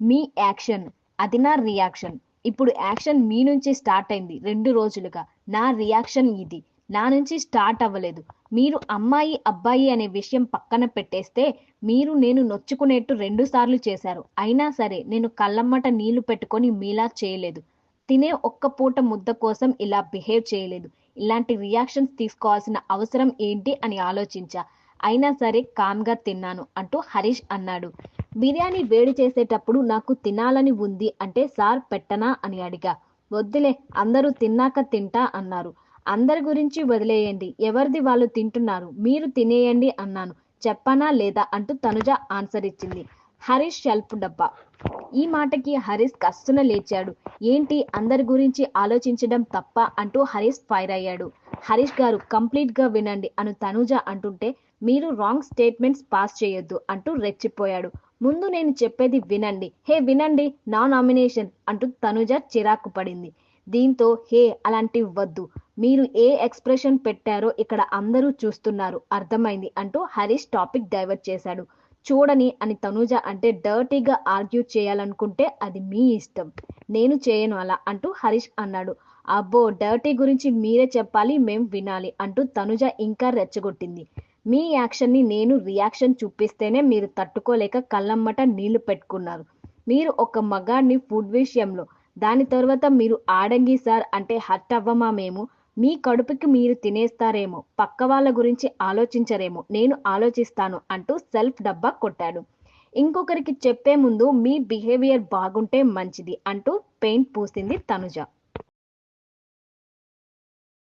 మీ action అది నా reaction. ఇప్పుడు యాక్షన్ మీ నుంచి స్టార్ట్ అయింది రెండు రోజులుగా. నా రియాక్షన్ ఇది నా నుంచి స్టార్ట్ అవ్వలేదు. మీరు అమ్మాయి అబ్బాయి అనే విషయం పక్కన పెట్టేస్తే మీరు నేను నొచ్చుకునేట్టు రెండు సార్లు చేశారు. అయినా సరే నేను కళ్ళమ్మట నీళ్ళు పెట్టుకొని మీలా చేయలేదు. తినే ఒక్క పూట ముద్ద కోసం ఇలా బిహేవ్ చేయలేదు. ఇలాంటి రియాక్షన్స్ తీసుకోవాల్సిన అవసరం ఏంటి అని ఆలోచించా. అయినా సరే కామ్గా తిన్నాను అంటూ హరీష్ అన్నాడు. బిర్యానీ వేడి చేసేటప్పుడు నాకు తినాలని ఉంది అంటే సార్ పెట్టనా అని అడిగా. వద్దులే అందరూ తిన్నాక తింటా అన్నారు. అందరి గురించి వదిలేయండి ఎవరిది వాళ్ళు తింటున్నారు మీరు తినేయండి అన్నాను. చెప్పనా లేదా అంటూ తనుజ ఆన్సర్ ఇచ్చింది. హరీష్ షెల్ఫ్ డబ్బా. ఈ మాటకి హరీష్ కస్తున లేచాడు. ఏంటి అందరి గురించి ఆలోచించడం తప్ప అంటూ హరీష్ ఫైర్ అయ్యాడు. హరీష్ గారు కంప్లీట్గా వినండి అను తనుజ అంటుంటే మీరు రాంగ్ స్టేట్మెంట్స్ పాస్ చేయొద్దు అంటూ రెచ్చిపోయాడు. ముందు నేను చెప్పేది వినండి. హే వినండి నా నామినేషన్ అంటూ తనుజ చిరాకు పడింది. దీంతో హే అలాంటివి వద్దు. మీరు ఏ ఎక్స్ప్రెషన్ పెట్టారో ఇక్కడ అందరూ చూస్తున్నారు. అర్థమైంది అంటూ హరీష్ టాపిక్ డైవర్ట్ చేశాడు. చూడని అని తనుజ అంటే డర్టీగా ఆర్గ్యూ చేయాలనుకుంటే అది మీ ఇష్టం. నేను చేయను అలా అంటూ హరీష్ అన్నాడు. అబ్బో డర్టీ గురించి మీరే చెప్పాలి మేం వినాలి అంటూ తనుజ ఇంకా రెచ్చగొట్టింది. మీ యాక్షన్ని నేను రియాక్షన్ చూపిస్తేనే మీరు తట్టుకోలేక కళ్ళమ్మట నీళ్ళు పెట్టుకున్నారు. మీరు ఒక మగాడిని ఫుడ్ విషయంలో దాని తర్వాత మీరు ఆడంగి సార్ అంటే హర్ట్ అవ్వమా మేము? మీ కడుపుకి మీరు తినేస్తారేమో పక్క వాళ్ళ గురించి ఆలోచించరేమో నేను ఆలోచిస్తాను అంటూ సెల్ఫ్ డబ్బా కొట్టాడు. ఇంకొకరికి చెప్పే ముందు మీ బిహేవియర్ బాగుంటే మంచిది అంటూ పెయింట్ పూసింది తనుజ.